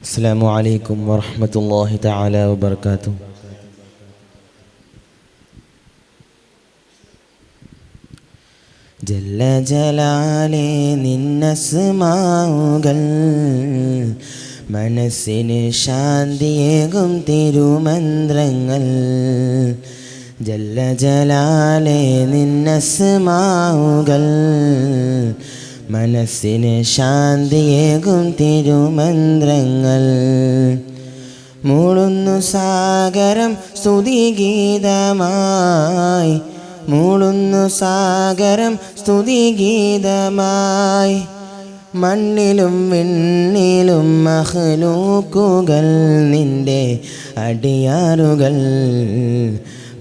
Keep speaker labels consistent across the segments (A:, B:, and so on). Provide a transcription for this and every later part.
A: അസ്സാം വലൈക്കും വറഹമത്തല്ലാഹി താല വബർക്കാത്തു ജല്ല ജലാലെ നിന്നസ്മാവുകൾ. മനസ്സിന് ശാന്തിയേകും തിരുമന്ത്രങ്ങൾ. ജല്ല ജലാലെ നിന്നസ്മാവുകൾ. മനസ്സിന് ശാന്തിയേകും തിരുമന്ത്രങ്ങൾ. മൂളുന്നു സാഗരം സ്തുതിഗീതമായി. മൂളുന്നു സാഗരം സ്തുതിഗീതമായി. മണ്ണിലും വിണ്ണിലും മഹ്ലൂക്കുകൾ നിന്റെ അടിയാറുകൾ.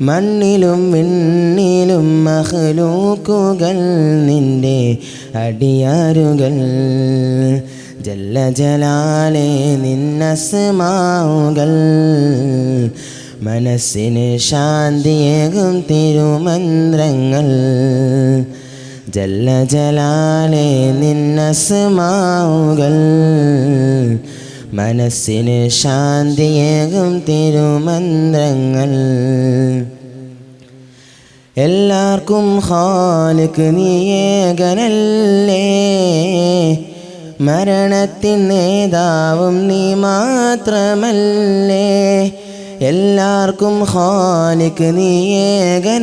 A: മണ്ണിലും വിണ്ണിലും മഹ്ലൂക്കുകൾ നിന്റെ അടിയാറുകൾ ജല്ല ജലാലെ നിന്നസ്മാവുകൾ. മനസ്സിന് ശാന്തിയേകും തിരുമന്ത്രങ്ങൾ. ജല്ല ജലാലെ നിന്നസ്മാവുകൾ. മനസ്സിന് ശാന്തിയേകും തിരുമന്ത്രങ്ങൾ. എല്ലാവർക്കും ഹാലുക്ക് നീയേകനല്ലേ? മരണത്തിൻ നേതാവും നീ മാത്രമല്ലേ? എല്ലാവർക്കും ഹാലിക്ക് നീയേകനല്ലേ?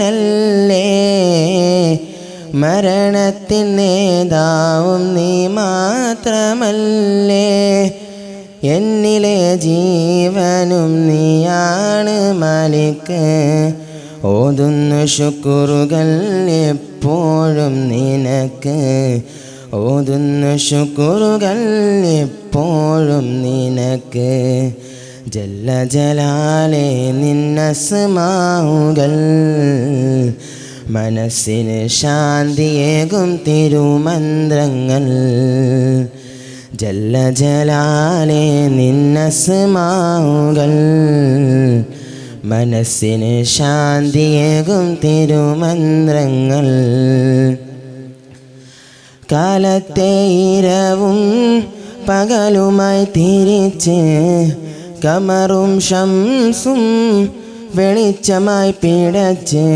A: മരണത്തിൻ നേതാവും നീ മാത്രമല്ലേ? എന്നിലെ ജീവനും നീയാണ് മാലിക്ക് ഓതുന്നു ശുക്കുറുകൾ എപ്പോഴും നിനക്ക്. ഓതുന്നു ശുക്കുറുകൾ എപ്പോഴും നിനക്ക്. ജല്ല ജലാലെ നിന്നസ്മാവുകൾ. മനസ്സിന് ശാന്തിയേകും തിരുമന്ത്രങ്ങൾ. ജല്ല ജലാലെ നിന്നസ്മാവുകൾ മനസ്സിന് ശാന്തിയേകും തിരുമന്ത്രങ്ങൾ. കാലത്തെ ഇരവും പകലുമായി തിരിച്ച് കമറും ഷംസും വെളിച്ചമായി പിടച്ച്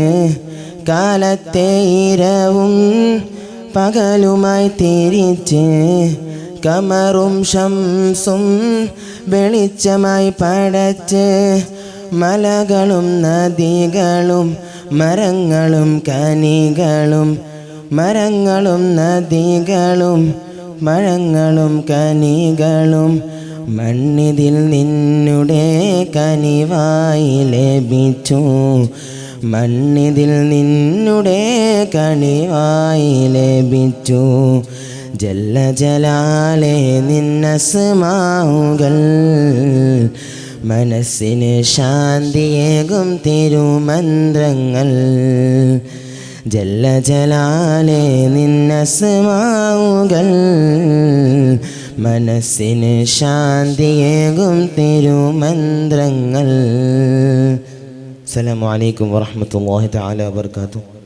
A: കാലത്തെ ഇരവും പകലുമായി തിരിച്ച് കമറും ഷംസും വെളിച്ചമായി പടച്ച് മലകളും നദികളും മരങ്ങളും കനികളും മരങ്ങളും നദികളും മഴങ്ങളും കനികളും മണ്ണിതിൽ നിന്നുടെ കനിവായി ലഭിച്ചു. മണ്ണിതിൽ നിന്നുടെ കണിവായി ലഭിച്ചു. ജല്ല ജലാലെ നിന്നസ്മാവുകൾ. മനസ്സിന് ശാന്തിയേകും തിരുമന്ത്രങ്ങൾ. ജല്ല ജലാലെ നിന്നസ്മാവുകൾ. മനസ്സിന് ശാന്തിയേകും തിരുമന്ത്രങ്ങൾ. അസ്സലാമു അലൈക്കും വറഹ്മത്തുള്ളാഹി തആല വബർക്കാത്തു